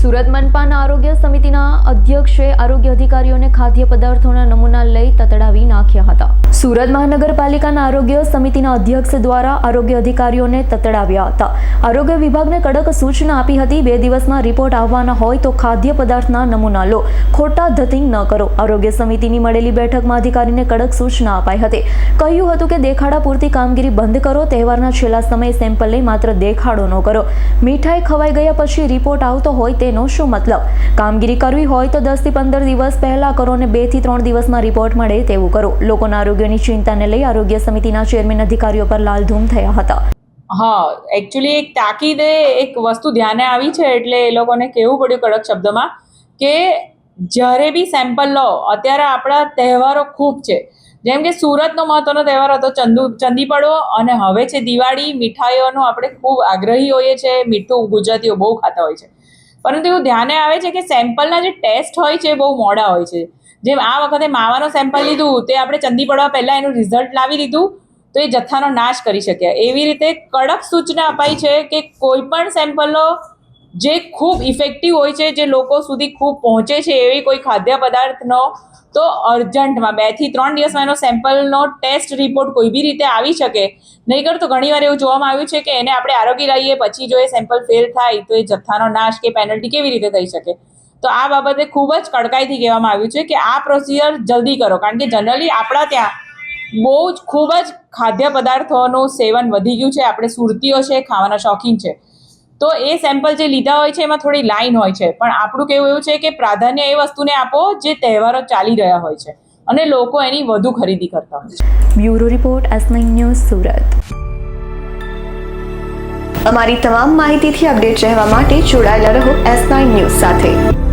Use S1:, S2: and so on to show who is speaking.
S1: સુરત મનપાના આરોગ્ય સમિતિના અધ્યક્ષે આરોગ્ય અધિકારીઓને ખાદ્ય પદાર્થોના નમૂના લઈ તતડાવી નાખ્યા હતા. સુરત મહાનગરપાલિકાના આરોગ્ય સમિતિના અધ્યક્ષ દ્વારા આરોગ્ય અધિકારીઓને તતડાવ્યા હતા. આરોગ્ય વિભાગને કડક સૂચના આપી હતી, બે દિવસમાં રિપોર્ટ આવવાના હોય તો ખાદ્ય પદાર્થના નમૂના લો. ખોટા ધતિંગ ન કરો. આરોગ્ય સમિતિની મળેલી બેઠકમાં અધિકારીને કડક સૂચના અપાઈ હતી. કહ્યું હતું કે દેખાડા પૂરતી કામગીરી બંધ કરો. તહેવારના છેલ્લા સમયે સેમ્પલ લઈ માત્ર દેખાડો ન કરો. મીઠાઈ ખવાઈ ગયા પછી રિપોર્ટ આવતો હોય તેનો શું મતલબ? કામગીરી કરવી હોય તો દસથી પંદર દિવસ પહેલા કરો અને બેથી ત્રણ દિવસમાં રિપોર્ટ મળે તેવું કરો. લોકોના આરોગ્યની ચિંતાને લઈ આરોગ્ય સમિતિના ચેરમેન અધિકારીઓ પર લાલધૂમ થયા હતા.
S2: હા એકચ્યુઅલી એક તાકીદે એક વસ્તુ ધ્યાને આવી છે એટલે એ લોકોને કહેવું પડ્યું કડક શબ્દમાં કે જ્યારે બી સેમ્પલ લો, અત્યારે આપણા તહેવારો ખૂબ છે. જેમ કે સુરતનો મહત્વનો તહેવાર હતો, ચંદુ ચંદીપડો અને હવે છે દિવાળી. મીઠાઈઓનો આપણે ખૂબ આગ્રહી હોઈએ છીએ, મીઠું ગુજરાતીઓ બહુ ખાતા હોય છે. પરંતુ એવું ધ્યાને આવે છે કે સેમ્પલના જે ટેસ્ટ હોય છે બહુ મોડા હોય છે. જેમ આ વખતે માવાનો સેમ્પલ લીધું, તે આપણે ચંદી પડવા પહેલાં એનું રિઝલ્ટ લાવી દીધું, તો એ જથ્થાનો નાશ કરી શક્યા. એવી રીતે કડક સૂચના અપાઈ છે કે કોઈ પણ સેમ્પલનો જે ખૂબ ઇફેક્ટિવ હોય છે, જે લોકો સુધી ખૂબ પહોંચે છે, એવી કોઈ ખાદ્ય પદાર્થનો તો અર્જન્ટમાં બેથી ત્રણ દિવસમાં એનો સેમ્પલનો ટેસ્ટ રિપોર્ટ કોઈ બી રીતે આવી શકે. નહીં તો ઘણીવાર એવું જોવામાં આવ્યું છે કે એને આપણે આરોગી લઈએ પછી જો એ સેમ્પલ ફેલ થાય તો એ જથ્થાનો નાશ કે પેનલ્ટી કેવી રીતે થઈ શકે? તો આ બાબતે ખૂબ જ કડકાઈથી કહેવામાં આવ્યું છે કે આ પ્રોસિજર જલ્દી કરો. કારણ કે જનરલી આપણા ત્યાં બહુ જ ખૂબ જ ખાદ્ય પદાર્થોનું સેવન વધી ગયું છે. આપણે સુરતીઓ છે, ખાવાના શોખીન છે. તો એ સેમ્પલ જે લીધા હોય છે, એમાં થોડી લાઈન હોય છે. પણ આપણું કેવું એવું છે કે પ્રાધાન્ય એ વસ્તુને આપો જે તહેવારો ચાલી રહ્યા હોય છે. અને લોકો એની વધુ ખરીદી કરતા હોય છે.
S1: Bureau report nine news Surat. અમારી તમામ માહિતીથી અપડેટ રહેવા માટે જોડાયેલા રહો એસ નાઇન ન્યૂઝ સાથે.